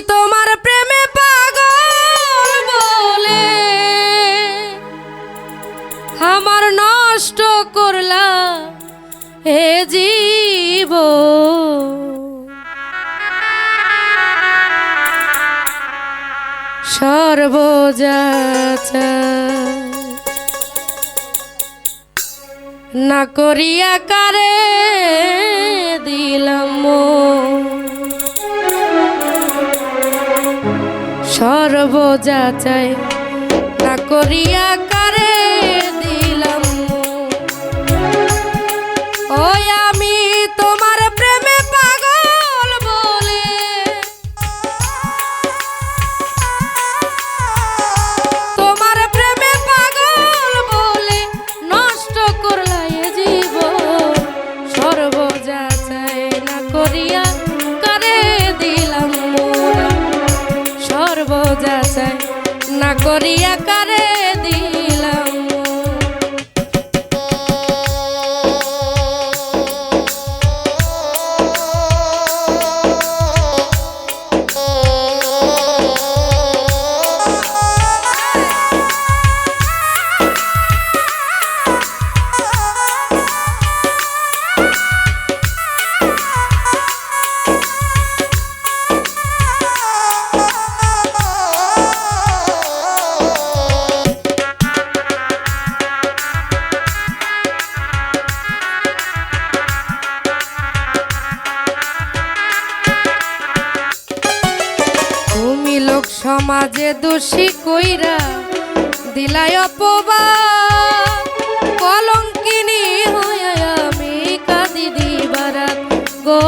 তোমার প্রেমে পাগল বলে। আমার নষ্ট করলা হে জীব। সর্বজাচা না করিয়া কারে সর্বযাচাই না করিয়া করিয়া করে দিলাম। সমাজে দোষী কইরা দিলাই অপবা কলঙ্কিনী হইয়া আমি কাঁদি দিবারাত গো,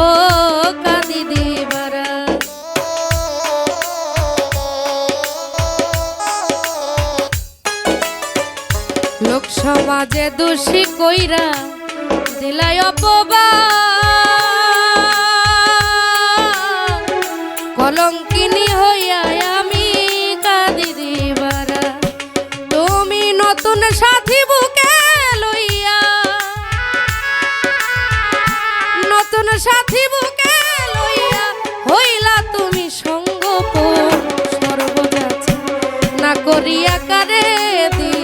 কাঁদি দিবারাত। লোক সমাজে দোষী কইরা দিলাই অপবা কলঙ্কিনী হইয়া নতুন সাথী বুকে লইয়া। নতুন সাথী বুকে লইয়া হইলা তুমি সঙ্গ সর্বদাচা না করিয়া কারে দিলাম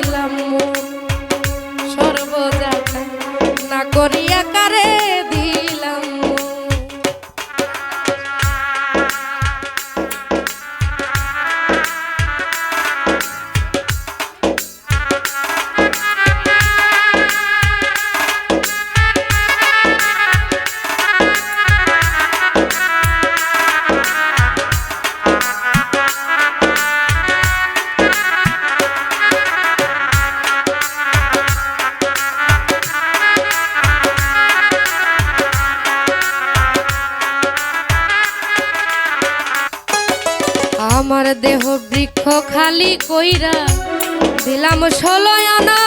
আমার দেহ বৃক্ষ খালি কইরা দিলাম ষোলো আনা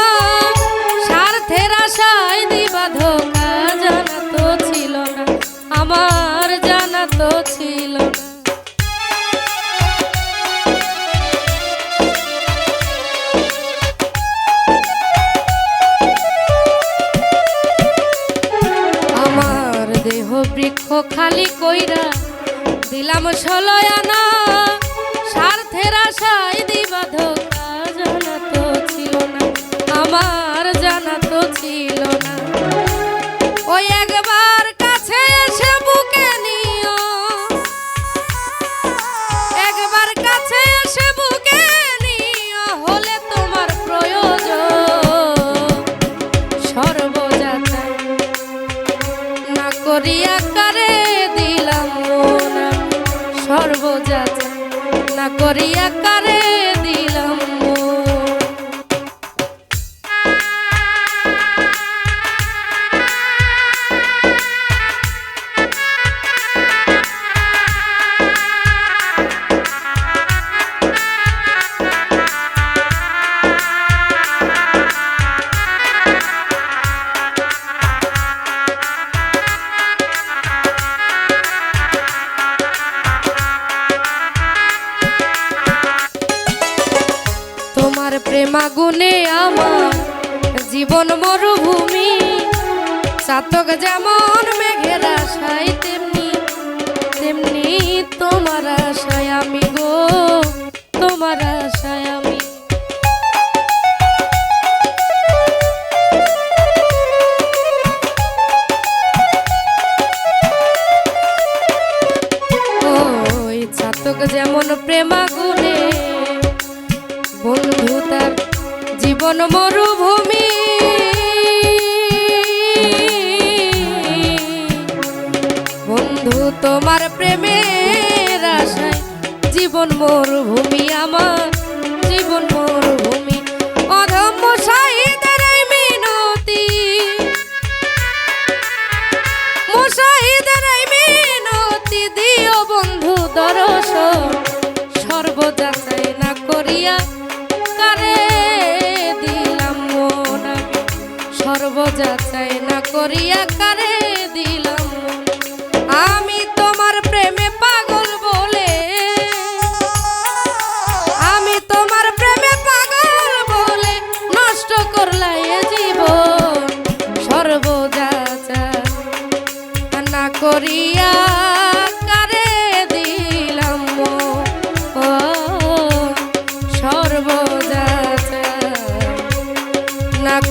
স্বার্থের আশায় দিবা ধোকা জানা তো ছিল না। আমার জানা তো ছিল না। আমার দেহ বৃক্ষ খালি কইরা দিলাম ষোলো আনা সর্বযাত্রা না করিয়া কারে ফাগুনে আমার জীবন মরুভূমি। চাতক যেমন মেঘের আশায়, তেমনি তেমনি তোমার আশায় আমি গো, তোমার আশায় আমি। ওই ছাতক যেমন প্রেমাগুনে বন্ধু তার জীবন মরুভূমি। বন্ধু তোমার প্রেমের আশায় জীবন মরুভূমি আমার। করিয়া কারে দিলাম। আমি তোমার প্রেমে পাগল বলে। আমি তোমার প্রেমে পাগল বলে নষ্ট করলাই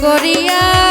করিয়া